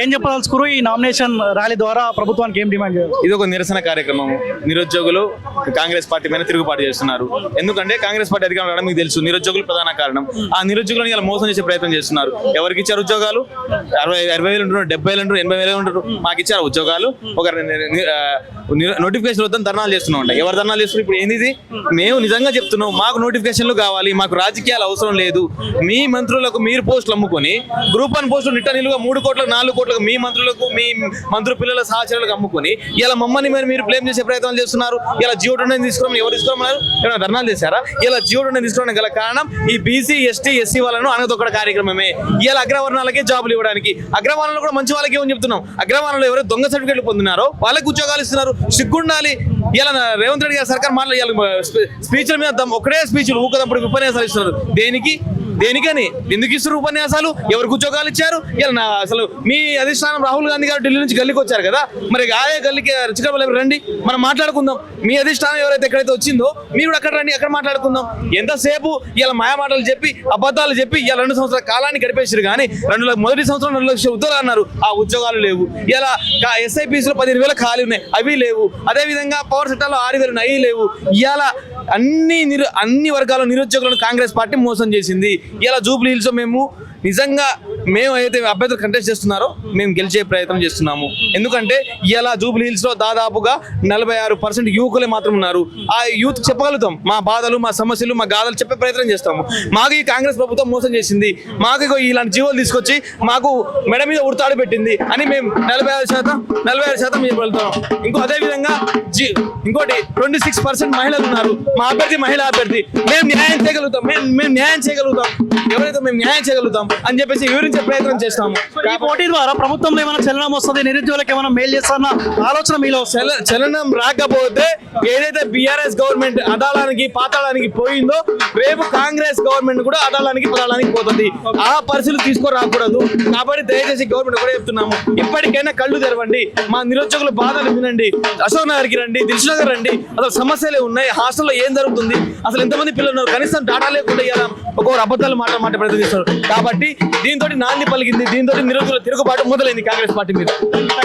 ఏం చెప్పదలుచుకురు ఈ nomination rally ద్వారా ప్రభుత్వానికి ఏం డిమాండ్ చేయాలి? ఇది ఒక నిరసన కార్యక్రమం. నిరుద్యోగులు కాంగ్రెస్ పార్టీ మీద తిరుగుబాటు చేస్తున్నారు. ఎందుకంటే కాంగ్రెస్ పార్టీ అధికారం రావడం మీకు తెలుసు. నిరుద్యోగులు ప్రధాన కారణం. ఆ నిరుద్యోగులను ఇలా మోసం చేసే ప్రయత్నం చేస్తున్నారు. ఎవరికి ఇచ్చారు ఉద్యోగాలు? అరవై అరవై వేలు ఉంటారు డెబ్బై వేలు ఉంటారు ఎనభై వేలు ఉంటారు మాకు ఇచ్చారు ఉద్యోగాలు. ఒక నోటిఫికేషన్ వద్దని ధర్నాలు చేస్తున్నాం అంట. ఎవరు ధర్నాలు చేస్తున్నారు? ఇప్పుడు ఏంది ఇది? మేము నిజంగా చెప్తున్నాం మాకు నోటిఫికేషన్లు కావాలి మాకు రాజకీయాలు అవసరం లేదు. మీ మంత్రులకు మీరు పోస్టులు అమ్ముకొని గ్రూప్ వన్ పోస్టులు నిట్ట నిలుగా మూడు కోట్ల నాలుగు కోట్లకు మీ మంత్రులకు మీ మంత్రి పిల్లల సహచరులకు అమ్ముకొని ఇలా మమ్మల్ని మరి మీరు బ్లేమ్ చేసే ప్రయత్నాలు చేస్తున్నారు. ఇలా జియో టెండర్ తీసుకోమని ఎవరు తీసుకోమన్నారు ఏమైనా ధర్నాలు చేశారా? ఇలా జియో టెండర్ తీసుకోవడం గల కారణం ఈ బీసీ ఎస్టీ ఎస్సీ వాళ్ళను అనగదొక్కడ కార్యక్రమమే. ఇలా అగ్రవర్ణాలకే జాబులు ఇవ్వడానికి అగ్రవర్ణాలు కూడా మంచి వాళ్ళకి ఏమని చెప్తున్నాం. అగ్రవర్ణాలు ఎవరు దొంగ సర్టిఫికేట్లు పొందినారో వాళ్ళకి ఉద్యోగాలు ఇస్తున్నారు. సిగ్గుండాలి. ఇలా రేవంత్ రెడ్డి గారి సర్కార్ మాట్లాడాలి. స్పీచ్ల మీద ఒకటే స్పీచ్లు ఊకదప్పుడు ఉపన్యాసాలు ఇస్తున్నారు. దేనికి? దేనికని? ఎందుకు ఇస్తారు ఉపన్యాసాలు ఎవరికి ఉద్యోగాలు ఇచ్చారు? ఇలా నా అసలు మీ అధిష్టానం రాహుల్ గాంధీ గారు ఢిల్లీ నుంచి గల్లీకి వచ్చారు కదా? మరి ఆయే గల్లీకి చిక్కబల్లి రండి మనం మాట్లాడుకుందాం. మీ అధిష్టానం ఎవరైతే ఎక్కడైతే వచ్చిందో మీరు కూడా అక్కడ రండి అక్కడ మాట్లాడుకుందాం. ఎంతసేపు ఇలా మాయ మాటలు చెప్పి అబద్ధాలు చెప్పి ఇలా రెండు సంవత్సరాల కాలాన్ని గడిపేసారు కానీ రెండు మొదటి సంవత్సరం రెండు లక్షల ఉద్యోగాలు అన్నారు. ఆ ఉద్యోగాలు లేవు. ఇలా ఎస్ఐపీసీలో పదిహేను వేల ఖాళీ ఉన్నాయి అవి లేవు. అదేవిధంగా పవర్ సెట్టాల్లో ఆరు వేలు ఉన్నాయి అవి లేవు. ఇలా అన్ని నిరు అన్ని వర్గాల నిరుద్యోగులను కాంగ్రెస్ పార్టీ మోసం చేసింది. ఇలా జూబ్లీ హిల్స్ మేము నిజంగా మేము అయితే అభ్యర్థులు కంటెస్ట్ చేస్తున్నారో మేము గెలిచే ప్రయత్నం చేస్తున్నాము. ఎందుకంటే ఇలా జూబ్లీ హిల్స్లో దాదాపుగా నలభై ఆరు పర్సెంట్ యువకులే మాత్రం ఉన్నారు. ఆ యూత్ చెప్పగలుగుతాం. మా బాధలు మా సమస్యలు మా గాథలు చెప్పే ప్రయత్నం చేస్తాము. మాకు ఈ కాంగ్రెస్ ప్రభుత్వం మోసం చేసింది. మాకు ఇలాంటి జీవోలు తీసుకొచ్చి మాకు మెడ మీద ఉడతాడు పెట్టింది అని మేము నలభై ఆరు శాతం నలభై ఆరు శాతం మేము వెళ్తున్నాం. ఇంకో అదేవిధంగా జీ ఇంకోటి ట్వంటీ సిక్స్ పర్సెంట్ మహిళలు ఉన్నారు. మా అభ్యర్థి మహిళా అభ్యర్థి. మేము న్యాయం చేయగలుగుతాం. మేము మేము న్యాయం చేయగలుగుతాం. ఎవరైతే మేము న్యాయం చేయగలుగుతాం అని చెప్పేసి వివరించే ప్రయత్నం చేస్తాము. ఈ పోటీ ద్వారా ప్రభుత్వంలో ఏమైనా చలనం వస్తుంది? నిరుద్యోగులకు ఏమైనా మేలు చేస్తారన్న ఆలోచన మీలో చలనం రాకపోతే ఏదైతే బిఆర్ఎస్ గవర్నమెంట్ అదాలానికి పాతాళానికి పోయిందో రేపు కాంగ్రెస్ గవర్నమెంట్ కూడా అదాలానికి పదాలానికి పోతుంది. ఆ పరిస్థితులు తీసుకురాకూడదు. కాబట్టి దయచేసి గవర్నమెంట్ కూడా చెప్తున్నాము. ఇప్పటికైనా కళ్ళు తెరవండి. మా నిరుద్యోగుల బాధలు వినండి. అశోక్ నగర్కి రండి దిల్సునగర్ రండి. అసలు సమస్యలే ఉన్నాయి. హాస్టల్లో ఏం జరుగుతుంది? అసలు ఎంతమంది పిల్లలు ఉన్నారు? కనీసం డాటా లేకుండా ఇలా ఒక్కొక్కరు అబద్ధాలు మాట మాట ప్రయత్నిస్తారు కాబట్టి దీంతో నాంది పలికింది దీంతో నిరుద్యోగుల తిరుగుబాటు మొదలైంది కాంగ్రెస్ పార్టీ మీద.